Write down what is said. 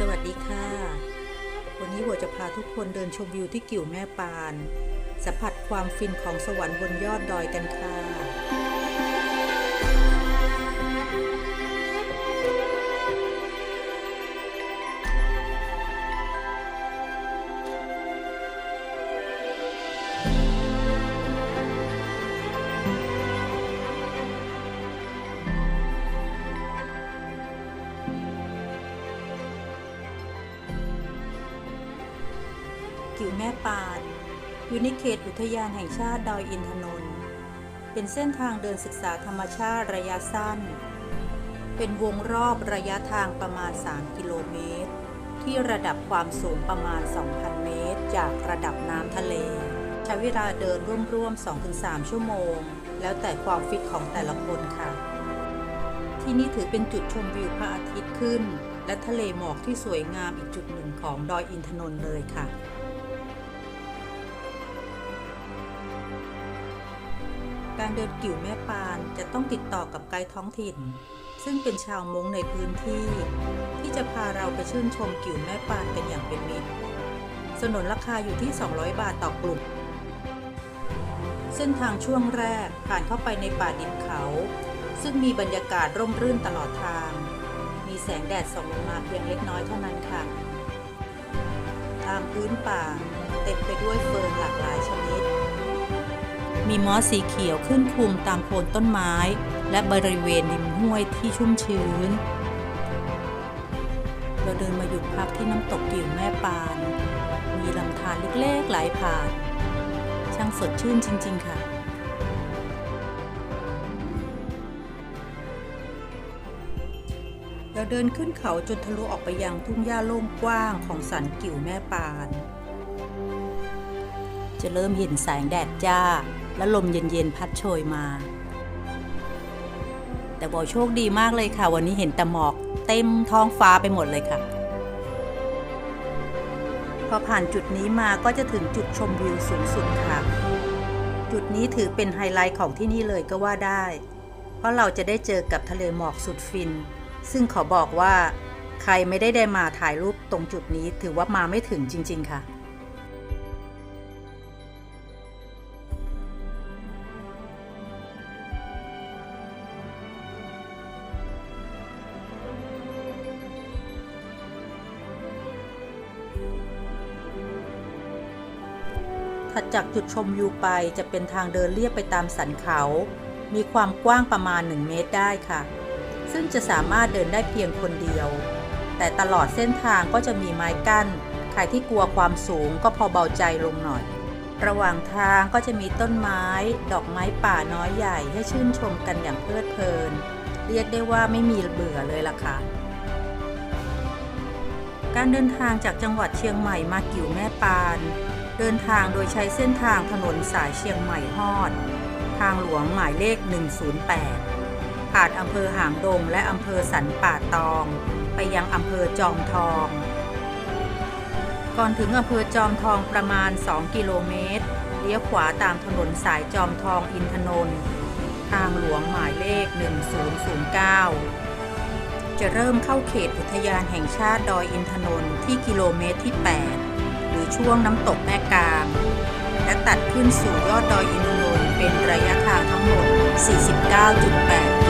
สวัสดีค่ะ วันนี้หัวจะพาทุกคนเดินชมวิวที่กิ่วแม่ปาน สัมผัสความฟินของสวรรค์บนยอดดอยกันค่ะ กิ่วแม่ปานอยู่ในเขตอุทยานแห่งชาติดอยอินทนนท์เป็นเส้นทางเดินศึกษาธรรมชาติระยะสั้น เป็นวงรอบระยะทางประมาณ 3 กิโลเมตร ที่ระดับความสูงประมาณ 2,000 เมตร จากระดับน้ำทะเล ใช้เวลาเดินร่วมๆ 2-3 ชั่วโมง แล้วแต่ความฟิตของแต่ละคนค่ะ ที่นี่ถือเป็นจุดชมวิวพระอาทิตย์ขึ้น และทะเลหมอกที่สวยงามอีกจุดหนึ่งของดอยอินทนนท์เลยค่ะ การเดินกิ่วแม่ปานจะต้องติดต่อกับไกด์ท้องถิ่น ซึ่งเป็นชาวมงในพื้นที่ ที่จะพาเราไปชื่นชมกิ่วแม่ปานกันอย่างเป็นมิตรสนนราคาอยู่ที่ 200 บาทต่อกลุ่ม เส้นทางช่วงแรกผ่านเข้าไปในป่าดิบเขา ซึ่งมีบรรยากาศร่มรื่นตลอดทาง มีแสงแดดส่องลงมาเพียงเล็กน้อยเท่านั้นค่ะตามพื้นป่าเต็มไปด้วยเฟิร์ มีมอสสีเขียวขึ้นคลุมตามโคนต้นไม้ และบริเวณริมห้วยที่ชุ่มชื้น เราเดินมาหยุดพักที่น้ำตกกิ่วแม่ปาน มีลำธารเล็กๆไหลผ่าน ช่างสดชื่นจริง ๆ ค่ะเราเดินขึ้นเขาจนทะลุออกไปยังทุ่งหญ้าโล่งกว้างของสันกิ่วแม่ปาน จะเริ่มเห็นแสงแดดจ้า และลมเย็นๆพัดโชยมา แต่บอกโชคดีมากเลยค่ะ วันนี้เห็นแต่หมอกเต็มท้องฟ้าไปหมดเลยค่ะ พอผ่านจุดนี้มาก็จะถึงจุดชมวิวสูงสุดค่ะ จุดนี้ถือเป็นไฮไลท์ของที่นี่เลยก็ว่าได้ เพราะเราจะได้เจอกับทะเลหมอกสุดฟิน ซึ่งขอบอกว่า ใครไม่ได้ได้มาถ่ายรูปตรงจุดนี้ถือว่ามาไม่ถึงจริง ๆ ค่ะ ถัดจากจุดชมวิวไปจะเป็นทางเดินเลียบไปตามสันเขา มีความกว้างประมาณ 1 เมตรได้ค่ะ ซึ่งจะสามารถเดินได้เพียงคนเดียว แต่ตลอดเส้นทางก็จะมีไม้กั้น ใครที่กลัวความสูงก็พอเบาใจลงหน่อย ระหว่างทางก็จะมีต้นไม้ ดอกไม้ป่าน้อยใหญ่ให้ชื่นชมกันอย่างเพลิดเพลิน เรียกได้ว่าไม่มีเบื่อเลยล่ะค่ะการเดินทางจากจังหวัดเชียงใหม่มากิ่วแม่ปาน เดินทางโดยใช้เส้นทางถนนสายเชียงใหม่ฮอด ทางหลวงหมายเลข 108 ผ่านอำเภอหางดงและอำเภอสันป่าตอง ไปยังอำเภอจอมทอง ก่อนถึงอำเภอจอมทองประมาณ 2 กิโลเมตร เลี้ยวขวาตามถนนสายจอมทองอินทนนท์ทางหลวงหมายเลข 1009 จะเริ่มเข้าเขตอุทยานแห่งชาติดอยอินทนนท์ที่กิโลเมตรที่ 8 รือช่วงน้ำตกแม่กลางและตัดขึ้นสู่ยอดดอยอินทนนท์เป็นระยะทางทั้งหมด 49.8